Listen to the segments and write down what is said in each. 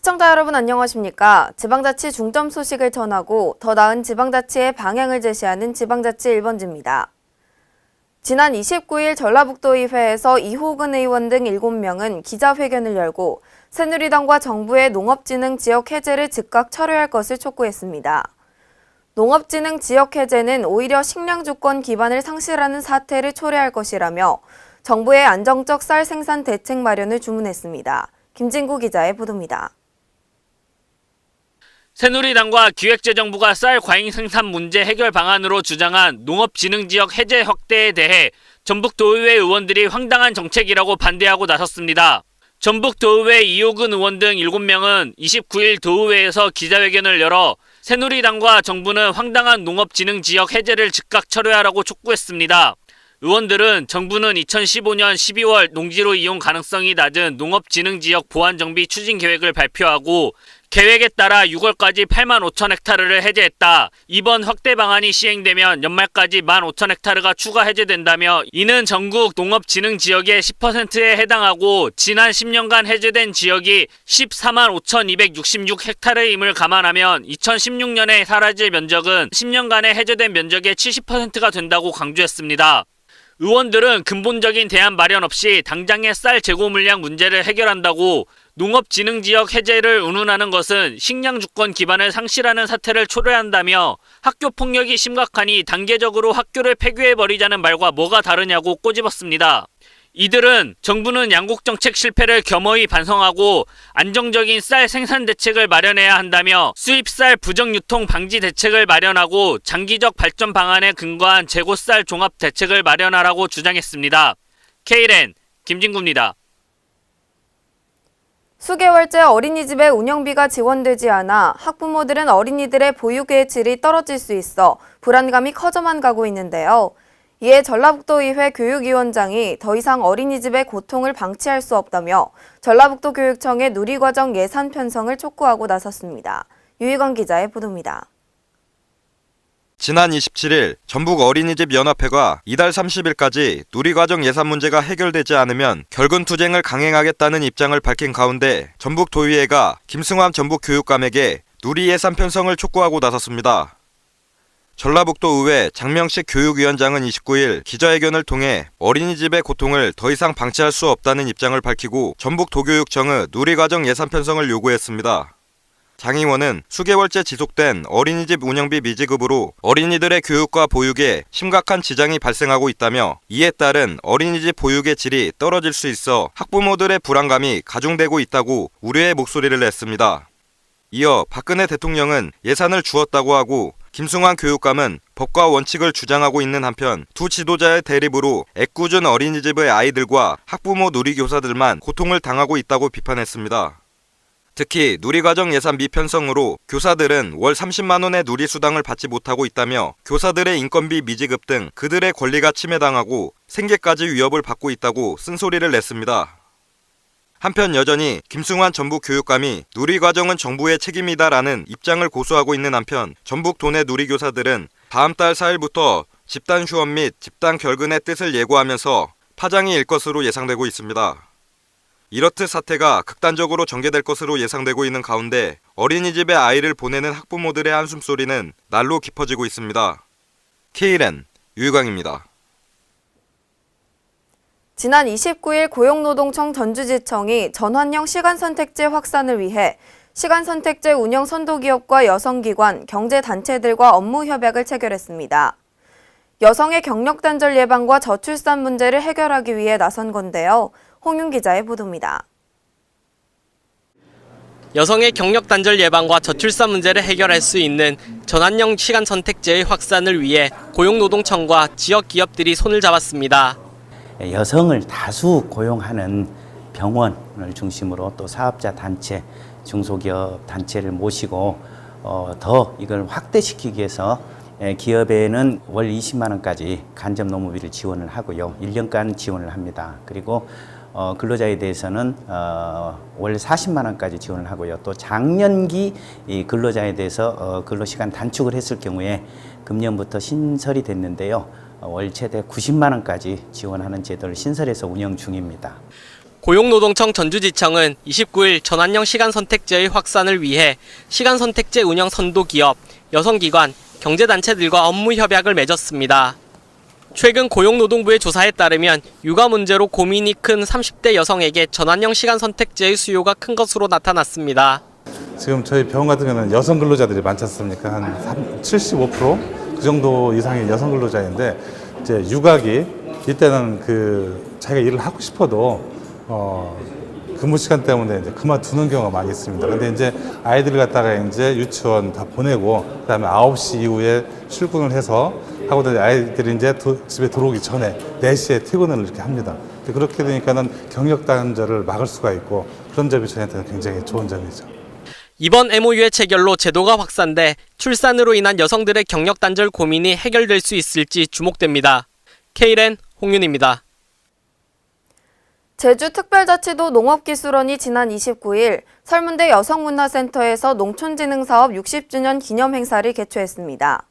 시청자 여러분 안녕하십니까? 지방자치 중점 소식을 전하고 더 나은 지방자치의 방향을 제시하는 지방자치 1번지입니다. 지난 29일 전라북도의회에서 이호근 의원 등 7명은 기자회견을 열고 새누리당과 정부의 농업진흥 지역 해제를 즉각 철회할 것을 촉구했습니다. 농업진흥 지역 해제는 오히려 식량 주권 기반을 상실하는 사태를 초래할 것이라며 정부의 안정적 쌀 생산 대책 마련을 주문했습니다. 김진구 기자의 보도입니다. 새누리당과 기획재정부가 쌀 과잉 생산 문제 해결 방안으로 주장한 농업진흥지역 해제 확대에 대해 전북도의회 의원들이 황당한 정책이라고 반대하고 나섰습니다. 전북도의회 이호근 의원 등 7명은 29일 도의회에서 기자회견을 열어 새누리당과 정부는 황당한 농업진흥지역 해제를 즉각 철회하라고 촉구했습니다. 의원들은 정부는 2015년 12월 농지로 이용 가능성이 낮은 농업진흥지역 보완정비 추진 계획을 발표하고 계획에 따라 6월까지 8만 5천 헥타르를 해제했다. 이번 확대 방안이 시행되면 연말까지 1만 5천 헥타르가 추가 해제된다며 이는 전국 농업진흥 지역의 10%에 해당하고 지난 10년간 해제된 지역이 14만 5,266 헥타르임을 감안하면 2016년에 사라질 면적은 10년간에 해제된 면적의 70%가 된다고 강조했습니다. 의원들은 근본적인 대안 마련 없이 당장의 쌀 재고 물량 문제를 해결한다고 농업진흥지역 해제를 운운하는 것은 식량 주권 기반을 상실하는 사태를 초래한다며 학교 폭력이 심각하니 단계적으로 학교를 폐교해버리자는 말과 뭐가 다르냐고 꼬집었습니다. 이들은 정부는 양국 정책 실패를 겸허히 반성하고 안정적인 쌀 생산 대책을 마련해야 한다며 수입 쌀 부정 유통 방지 대책을 마련하고 장기적 발전 방안에 근거한 재고 쌀 종합 대책을 마련하라고 주장했습니다. K랜 김진구입니다. 수개월째 어린이집의 운영비가 지원되지 않아 학부모들은 어린이들의 보육의 질이 떨어질 수 있어 불안감이 커져만 가고 있는데요. 이에 전라북도의회 교육위원장이 더 이상 어린이집의 고통을 방치할 수 없다며 전라북도 교육청의 누리과정 예산 편성을 촉구하고 나섰습니다. 유희건 기자의 보도입니다. 지난 27일 전북 어린이집 연합회가 이달 30일까지 누리과정 예산 문제가 해결되지 않으면 결근 투쟁을 강행하겠다는 입장을 밝힌 가운데 전북 도의회가 김승환 전북 교육감에게 누리 예산 편성을 촉구하고 나섰습니다. 전라북도 의회 장명식 교육위원장은 29일 기자회견을 통해 어린이집의 고통을 더 이상 방치할 수 없다는 입장을 밝히고 전북 도교육청의 누리과정 예산 편성을 요구했습니다. 장 의원은 수개월째 지속된 어린이집 운영비 미지급으로 어린이들의 교육과 보육에 심각한 지장이 발생하고 있다며 이에 따른 어린이집 보육의 질이 떨어질 수 있어 학부모들의 불안감이 가중되고 있다고 우려의 목소리를 냈습니다. 이어 박근혜 대통령은 예산을 주었다고 하고 김승환 교육감은 법과 원칙을 주장하고 있는 한편 두 지도자의 대립으로 애꿎은 어린이집의 아이들과 학부모 누리교사들만 고통을 당하고 있다고 비판했습니다. 특히 누리과정 예산 미편성으로 교사들은 월 30만 원의 누리수당을 받지 못하고 있다며 교사들의 인건비 미지급 등 그들의 권리가 침해당하고 생계까지 위협을 받고 있다고 쓴소리를 냈습니다. 한편 여전히 김승환 전북 교육감이 누리 과정은 정부의 책임이다라는 입장을 고수하고 있는 한편 전북 도내 누리교사들은 다음 달 4일부터 집단 휴업 및 집단 결근의 뜻을 예고하면서 파장이 일 것으로 예상되고 있습니다. 이렇듯 사태가 극단적으로 전개될 것으로 예상되고 있는 가운데 어린이집에 아이를 보내는 학부모들의 한숨소리는 날로 깊어지고 있습니다. K랜 유유광입니다. 지난 29일 고용노동청 전주지청이 전환형 시간선택제 확산을 위해 시간선택제 운영 선도기업과 여성기관, 경제단체들과 업무 협약을 체결했습니다. 여성의 경력 단절 예방과 저출산 문제를 해결하기 위해 나선 건데요. 홍윤 기자의 보도입니다. 여성의 경력 단절 예방과 저출산 문제를 해결할 수 있는 전환형 시간 선택제의 확산을 위해 고용노동청과 지역 기업들이 손을 잡았습니다. 여성을 다수 고용하는 병원을 중심으로 또 사업자 단체, 중소기업 단체를 모시고 어, 더 이걸 확대시키기 위해서 에, 기업에는 월 20만 원까지 간접 노무비를 지원을 하고요. 1년간 지원을 합니다. 그리고 어, 근로자에 대해서는 어, 월 40만 원까지 지원을 하고요. 또 장년기 이 근로자에 대해서 어, 근로시간 단축을 했을 경우에 금년부터 신설이 됐는데요. 어, 월 최대 90만 원까지 지원하는 제도를 신설해서 운영 중입니다. 고용노동청 전주지청은 29일 전환형 시간 선택제의 확산을 위해 시간 선택제 운영 선도 기업, 여성기관, 경제단체들과 업무 협약을 맺었습니다. 최근 고용노동부의 조사에 따르면 육아 문제로 고민이 큰 30대 여성에게 전환형 시간 선택제의 수요가 큰 것으로 나타났습니다. 지금 저희 병원 같은 경우는 여성 근로자들이 많지 않습니까? 한 75% 그 정도 이상의 여성 근로자인데 이제 육아기 이때는 그 자기가 일을 하고 싶어도 어 근무 시간 때문에 이제 그만두는 경우가 많이 있습니다. 근데 이제 아이들 갖다가 이제 유치원 다 보내고 그다음에 9시 이후에 출근을 해서 하고 도 아이들이 이제 도- 집에 들어오기 전에 4시에 퇴근을 이렇게 합니다. 그렇게 되니까는 경력 단절을 막을 수가 있고 그런 점이 저희한테는 굉장히 좋은 점이죠. 이번 MOU의 체결로 제도가 확산돼 출산으로 인한 여성들의 경력 단절 고민이 해결될 수 있을지 주목됩니다. K랜 홍윤입니다. 제주특별자치도 농업기술원이 지난 29일 설문대 여성문화센터에서 농촌진흥사업 60주년 기념 행사를 개최했습니다.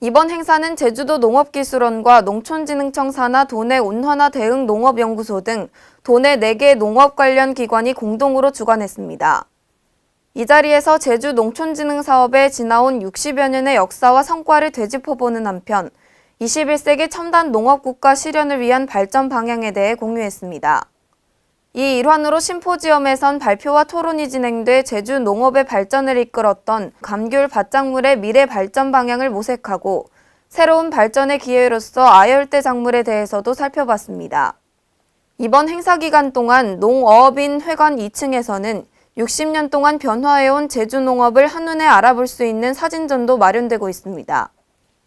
이번 행사는 제주도 농업기술원과 농촌진흥청 산하 도내 온화나 대응 농업연구소 등 도내 4개 농업 관련 기관이 공동으로 주관했습니다. 이 자리에서 제주 농촌진흥 사업에 지나온 60여 년의 역사와 성과를 되짚어보는 한편 21세기 첨단 농업국가 실현을 위한 발전 방향에 대해 공유했습니다. 이 일환으로 심포지엄에선 발표와 토론이 진행돼 제주 농업의 발전을 이끌었던 감귤 밭작물의 미래 발전 방향을 모색하고 새로운 발전의 기회로서 아열대 작물에 대해서도 살펴봤습니다. 이번 행사 기간 동안 농어업인 회관 2층에서는 60년 동안 변화해온 제주 농업을 한눈에 알아볼 수 있는 사진전도 마련되고 있습니다.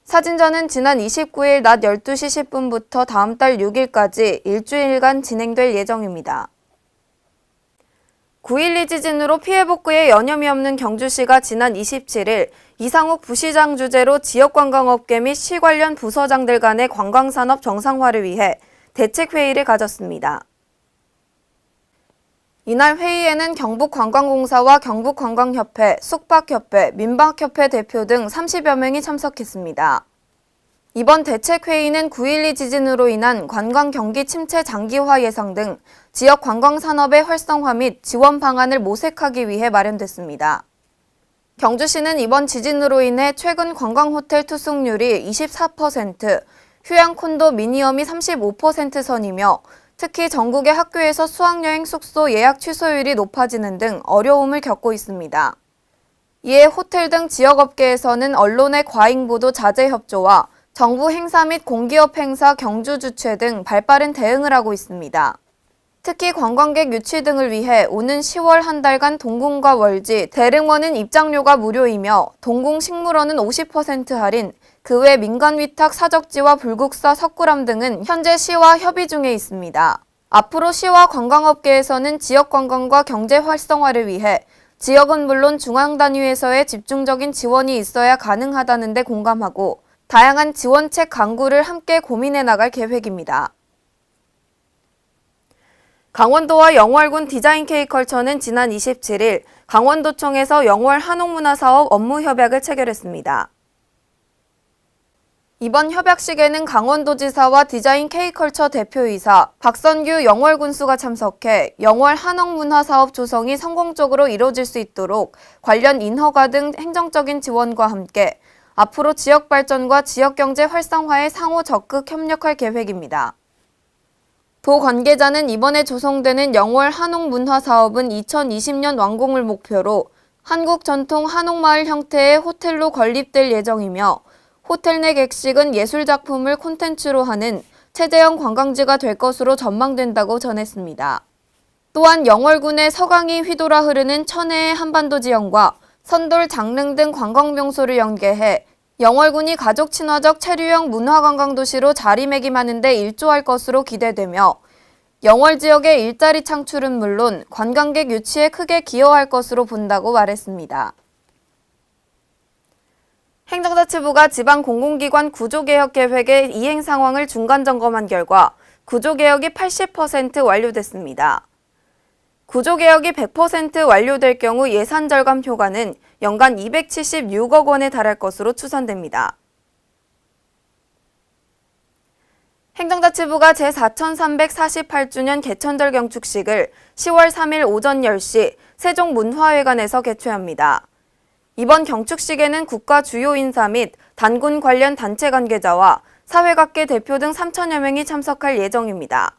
사진전은 지난 29일 낮 12시 10분부터 다음 달 6일까지 일주일간 진행될 예정입니다. 9.12 지진으로 피해 복구에 여념이 없는 경주시가 지난 27일 이상욱 부시장 주재로 지역관광업계 및 시 관련 부서장들 간의 관광산업 정상화를 위해 대책회의를 가졌습니다. 이날 회의에는 경북관광공사와 경북관광협회, 숙박협회, 민박협회 대표 등 30여 명이 참석했습니다. 이번 대책회의는 9.12 지진으로 인한 관광 경기 침체 장기화 예상 등 지역 관광 산업의 활성화 및 지원 방안을 모색하기 위해 마련됐습니다. 경주시는 이번 지진으로 인해 최근 관광 호텔 투숙률이 24%, 휴양 콘도 미니엄이 35% 선이며 특히 전국의 학교에서 수학여행 숙소 예약 취소율이 높아지는 등 어려움을 겪고 있습니다. 이에 호텔 등 지역업계에서는 언론의 과잉 보도 자제 협조와 정부 행사 및 공기업 행사 경주 주최 등 발빠른 대응을 하고 있습니다. 특히 관광객 유치 등을 위해 오는 10월 한 달간 동궁과 월지, 대릉원은 입장료가 무료이며 동궁 식물원은 50% 할인, 그 외 민간 위탁 사적지와 불국사 석굴암 등은 현재 시와 협의 중에 있습니다. 앞으로 시와 관광업계에서는 지역 관광과 경제 활성화를 위해 지역은 물론 중앙 단위에서의 집중적인 지원이 있어야 가능하다는 데 공감하고 다양한 지원책 강구를 함께 고민해 나갈 계획입니다. 강원도와 영월군 디자인 K컬처는 지난 27일 강원도청에서 영월 한옥문화사업 업무 협약을 체결했습니다. 이번 협약식에는 강원도지사와 디자인 K컬처 대표이사 박선규 영월군수가 참석해 영월 한옥문화사업 조성이 성공적으로 이뤄질 수 있도록 관련 인허가 등 행정적인 지원과 함께 앞으로 지역 발전과 지역 경제 활성화에 상호 적극 협력할 계획입니다. 도 관계자는 이번에 조성되는 영월 한옥문화사업은 2020년 완공을 목표로 한국 전통 한옥마을 형태의 호텔로 건립될 예정이며 호텔 내 객식은 예술작품을 콘텐츠로 하는 최대형 관광지가 될 것으로 전망된다고 전했습니다. 또한 영월군의 서강이 휘돌아 흐르는 천혜의 한반도 지형과 선돌 장릉 등 관광명소를 연계해 영월군이 가족 친화적 체류형 문화관광 도시로 자리매김하는 데 일조할 것으로 기대되며 영월 지역의 일자리 창출은 물론 관광객 유치에 크게 기여할 것으로 본다고 말했습니다. 행정자치부가 지방 공공기관 구조개혁 계획의 이행 상황을 중간 점검한 결과 구조개혁이 80% 완료됐습니다. 구조개혁이 100% 완료될 경우 예산 절감 효과는 연간 276억 원에 달할 것으로 추산됩니다. 행정자치부가 제4348주년 개천절 경축식을 10월 3일 오전 10시 세종문화회관에서 개최합니다. 이번 경축식에는 국가 주요 인사 및 단군 관련 단체 관계자와 사회각계 대표 등 3천여 명이 참석할 예정입니다.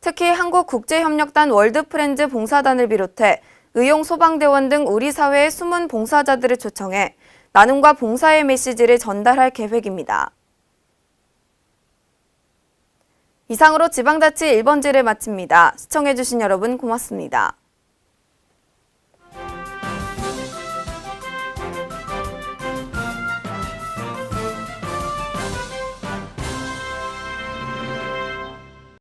특히 한국국제협력단 월드프렌즈 봉사단을 비롯해 의용 소방대원 등 우리 사회의 숨은 봉사자들을 초청해 나눔과 봉사의 메시지를 전달할 계획입니다. 이상으로 지방자치 1번지를 마칩니다. 시청해주신 여러분 고맙습니다.